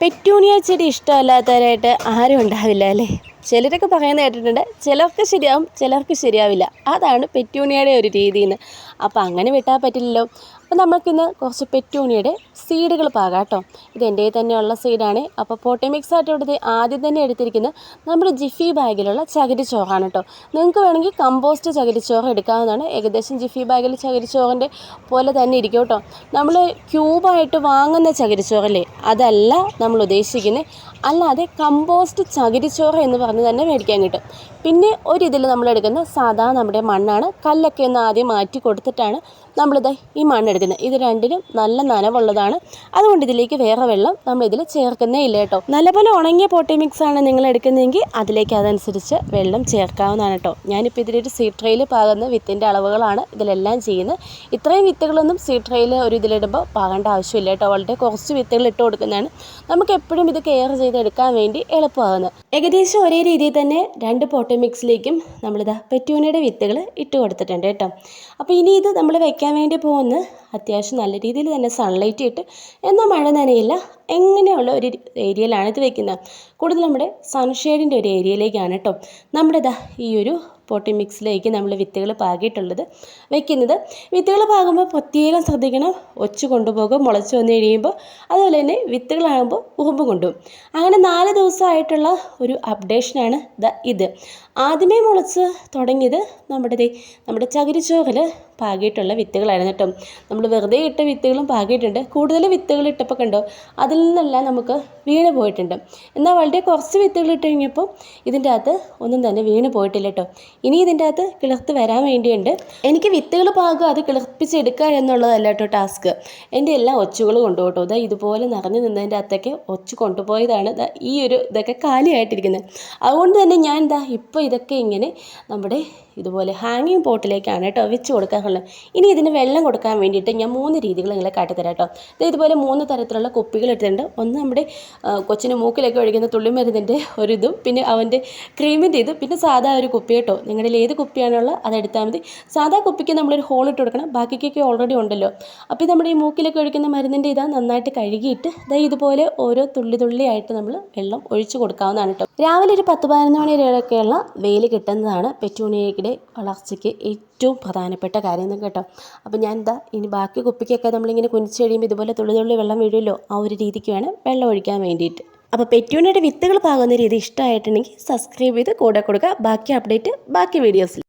Petunia ചെടി ഇഷ്ടമല്ലാത്തവരായിട്ട് ആരും ഉണ്ടാവില്ല അല്ലേ? ചിലരൊക്കെ പറയുന്ന കേട്ടിട്ടുണ്ട് ചിലർക്ക് ശരിയാവും ചിലർക്ക് ശരിയാവില്ല. അതാണ് പെറ്റൂണിയയുടെ ഒരു രീതിന്ന് അപ്പോൾ അങ്ങനെ വിട്ടാൽ പറ്റില്ലല്ലോ. അപ്പോൾ നമുക്കിന്ന് കുറച്ച് പെറ്റൂണിയുടെ സീഡുകൾ പാകാം കേട്ടോ. ഇത് എന്റെ തന്നെയുള്ള സീഡാണ്. അപ്പോൾ പോട്ടമിക്സ് ആയിട്ട് ഇവിടുത്തെ ആദ്യം തന്നെ എടുത്തിരിക്കുന്നത് നമ്മുടെ ജിഫി ബാഗിലുള്ള ചകിരിച്ചോറാണ് കേട്ടോ. നിങ്ങൾക്ക് വേണമെങ്കിൽ കമ്പോസ്റ്റ് ചകിരിച്ചോറ് എടുക്കാവുന്നതാണ്. ഏകദേശം ജിഫി ബാഗിൽ ചകിരിച്ചോറിന്റെ പോലെ തന്നെ ഇരിക്കും കേട്ടോ. നമ്മൾ ക്യൂബായിട്ട് വാങ്ങുന്ന ചകിരിച്ചോറല്ലേ അതല്ല നമ്മൾ ഉദ്ദേശിക്കുന്നത്. അല്ലാതെ കമ്പോസ്റ്റ് ചകിരിച്ചോറ് എന്ന് പറഞ്ഞ് തന്നെ മേടിക്കാൻ കിട്ടും. പിന്നെ ഒരിതിൽ നമ്മൾ എടുക്കുന്ന സാധാ നമ്മുടെ മണ്ണാണ്. കല്ലൊക്കെ ഒന്ന് ആദ്യം മാറ്റി കൊടുത്തിട്ടാണ് നമ്മളിത് ഈ മണ്ണ് എടുക്കുന്നത്. ഇത് രണ്ടിനും നല്ല നനവുള്ളതാണ്. അതുകൊണ്ട് ഇതിലേക്ക് വേറെ വെള്ളം നമ്മൾ ഇതിൽ ചേർക്കുന്നേ ഇല്ല കേട്ടോ. നല്ലപോലെ ഉണങ്ങിയ പോട്ടി മിക്സ് ആണ് നിങ്ങൾ എടുക്കുന്നതെങ്കിൽ അതിലേക്ക് അതനുസരിച്ച് വെള്ളം ചേർക്കാവുന്നതാണ് കേട്ടോ. ഞാനിപ്പോൾ ഇതിലൊരു സീ ട്രെയിൽ പാകുന്ന വിത്തിന്റെ അളവുകളാണ് ഇതിലെല്ലാം ചെയ്യുന്നത്. ഇത്രയും വിത്തുകളൊന്നും സീ ട്രെയിൽ ഒരു ഇതിലിടുമ്പോൾ പാകേണ്ട ആവശ്യമില്ല കേട്ടോ. വളരെ കുറച്ച് വിത്തുകൾ ഇട്ട് കൊടുക്കുന്നതാണ്. നമുക്ക് എപ്പോഴും ഇത് കെയർ ചെയ്ത് എടുക്കാൻ വേണ്ടി എളുപ്പമാകുന്നത്. ഏകദേശം ഒരേ രീതിയിൽ തന്നെ രണ്ട് പോട്ടി മിക്സിലേക്കും നമ്മളിതാ പെറ്റൂനയുടെ വിത്തുകൾ ഇട്ട് കൊടുത്തിട്ടുണ്ട് കേട്ടോ. അപ്പോൾ ഇനി ഇത് നമ്മൾ വെക്കാൻ വേണ്ടി പോകുന്ന അത്യാവശ്യം നല്ല രീതിയിൽ തന്നെ സൺലൈറ്റ് ഇട്ട് എന്നാൽ മഴ നനയില്ല എങ്ങനെയുള്ള ഒരു ഏരിയയിലാണ് ഇത് വെക്കുന്നത്. കൂടുതൽ നമ്മുടെ സൺഷെയ്ഡിന്റെ ഒരു ഏരിയയിലേക്കാണ് കേട്ടോ. നമ്മുടെ ഇതാ ഈ ഒരു പോട്ടി മിക്സിലേക്ക് നമ്മൾ വിത്തുകൾ പാകിയിട്ടുള്ളത് വെക്കുന്നത്. വിത്തുകൾ പാകുമ്പോൾ പ്രത്യേകം ശ്രദ്ധിക്കണം. ഒച്ച് കൊണ്ടുപോകും മുളച്ച് വന്നു കഴിയുമ്പോൾ. അതുപോലെ തന്നെ വിത്തുകളാകുമ്പോൾ ഉറുമ്പ് കൊണ്ടുപോകും. അങ്ങനെ നാല് ദിവസമായിട്ടുള്ള ഒരു അപ്ഡേഷനാണ് ദ ഇത്. ആദ്യമേ മുളച്ച് തുടങ്ങിയത് നമ്മുടെ നമ്മുടെ ചകിരിച്ചോറിൽ പാകിയിട്ടുള്ള വിത്തുകളായിരുന്നു കേട്ടോ. നമ്മൾ വെറുതെ ഇട്ട വിത്തുകളും പാകിയിട്ടുണ്ട്. കൂടുതൽ വിത്തുകൾ ഇട്ടപ്പോൾ കണ്ടോ അതിൽ നിന്നെല്ലാം നമുക്ക് വീണ് പോയിട്ടുണ്ട്. എന്നാൽ വളരെ കുറച്ച് വിത്തുകൾ ഇട്ട് കഴിഞ്ഞപ്പോൾ ഇതിന്റെ അകത്ത് ഒന്നും തന്നെ വീണ് പോയിട്ടില്ല കേട്ടോ. ഇനി ഇതിന്റെ അകത്ത് കിളർത്ത് വരാൻ വേണ്ടിയുണ്ട്. എനിക്ക് വിത്തുകൾ പാകുക അത് കിളിർപ്പിച്ചെടുക്കുക എന്നുള്ളതല്ല കേട്ടോ ടാസ്ക്. എന്റെ എല്ലാ ഒച്ചുകൾ കൊണ്ടുപോട്ടോ ഇതാ ഇതുപോലെ നിറഞ്ഞു നിന്നതിന്റെ അകത്തൊക്കെ ഒച്ച് കൊണ്ടുപോയതാണ് ഈ ഒരു ഇതൊക്കെ കാലിയായിട്ടിരിക്കുന്നത്. അതുകൊണ്ട് തന്നെ ഞാൻ എന്താ ഇപ്പോൾ ഇതൊക്കെ ഇങ്ങനെ നമ്മുടെ ഇതുപോലെ ഹാങ്ങിങ് പോട്ടിലേക്കാണ് കേട്ടോ വെച്ച് കൊടുക്കാറുള്ളത്. ഇനി ഇതിന് വെള്ളം കൊടുക്കാൻ വേണ്ടിയിട്ട് ഞാൻ മൂന്ന് രീതികൾ നിങ്ങളെ കാട്ടിത്തരാം കേട്ടോ. ഇത് ഇതുപോലെ മൂന്ന് തരത്തിലുള്ള കുപ്പികൾ എടുത്തിട്ടുണ്ട്. ഒന്ന് നമ്മുടെ കൊച്ചിന് മൂക്കിലേക്ക് ഒഴിക്കുന്ന തുള്ളിമരുന്നിന്റെ ഒരു ഇതും പിന്നെ അവന്റെ ക്രീമിന്റെ ഇത് പിന്നെ സാധാ ഒരു കുപ്പി കേട്ടോ. നിങ്ങളുടെ ഏത് കുപ്പിയാണുള്ളത് അതെടുത്താൽ മതി. സാധാ കുപ്പിക്ക് നമ്മളൊരു ഹോൾ ഇട്ട് കൊടുക്കണം. ബാക്കിക്കൊക്കെ ഓൾറെഡി ഉണ്ടല്ലോ. അപ്പോൾ നമ്മുടെ ഈ മൂക്കിലേക്ക് ഒഴിക്കുന്ന മരുന്നിന്റെ ഇതാ നന്നായിട്ട് കഴുകിയിട്ട് ദാ ഇതുപോലെ ഓരോ തുള്ളി തുള്ളിയായിട്ട് നമ്മൾ വെള്ളം ഒഴിച്ചു കൊടുക്കാവുന്നതാണ് കേട്ടോ. രാവിലെ ഒരു പത്ത് പതിനൊന്ന് മണി വരെയൊക്കെയുള്ള വെയിൽ കിട്ടുന്നതാണ്. പെറ്റൂണിയയുടെ വളർച്ചയ്ക്ക് ഏറ്റവും പ്രധാനപ്പെട്ട കാര്യം എന്ന് കേട്ടോ. അപ്പോൾ ഞാൻ എന്താ ഇനി ബാക്കി കുപ്പിക്കൊക്കെ നമ്മളിങ്ങനെ കുനിച്ച് കഴിയുമ്പോൾ ഇതുപോലെ തുള്ളി തുള്ളി വെള്ളം വീഴുമല്ലോ ആ ഒരു രീതിക്ക് വേണം വെള്ളം ഒഴിക്കാൻ വേണ്ടിയിട്ട്. അപ്പോൾ പെറ്റൂണിയുടെ വിത്തുകൾ പാകുന്ന രീതി ഇഷ്ടമായിട്ടുണ്ടെങ്കിൽ സബ്സ്ക്രൈബ് ചെയ്ത് കൂടെ കൊടുക്കുക. ബാക്കി അപ്ഡേറ്റ് ബാക്കി വീഡിയോസിൽ